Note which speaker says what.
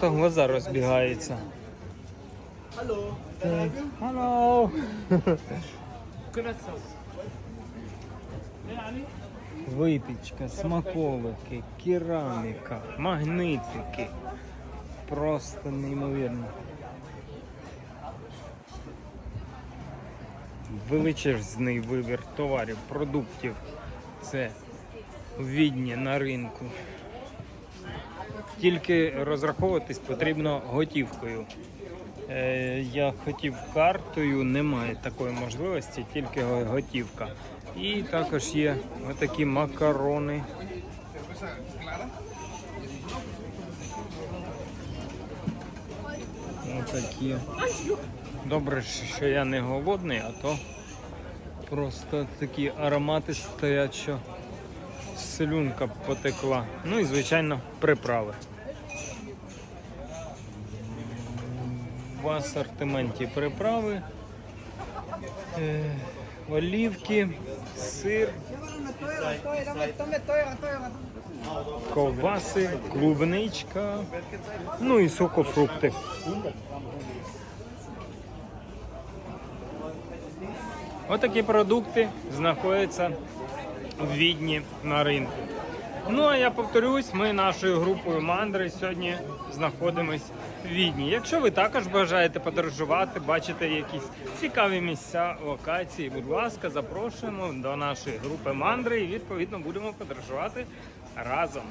Speaker 1: просто глаза розбігаються.
Speaker 2: Hello.
Speaker 1: Випічка, смаколики, кераміка, магнитики. Просто неймовірно. Величезний вибір товарів, продуктів. Це Відні на ринку. Тільки розраховуватись потрібно готівкою. Е, Я хотів картою, немає такої можливості, тільки готівка. І також є отакі макарони. Отакі. Добре, що я не голодний, а то просто такі аромати стоять, що слюнка потекла. Ну і звичайно приправи. В асортименті приправи, е, олівки, сир, ковбаси, клубничка, ну і сокофрукти. Отакі продукти знаходяться в Відні на ринку. Ну а я повторюсь, ми нашою групою мандри сьогодні знаходимось в Відні. Якщо ви також бажаєте подорожувати, бачите якісь цікаві місця, локації, будь ласка, запрошуємо до нашої групи мандри і відповідно будемо подорожувати разом.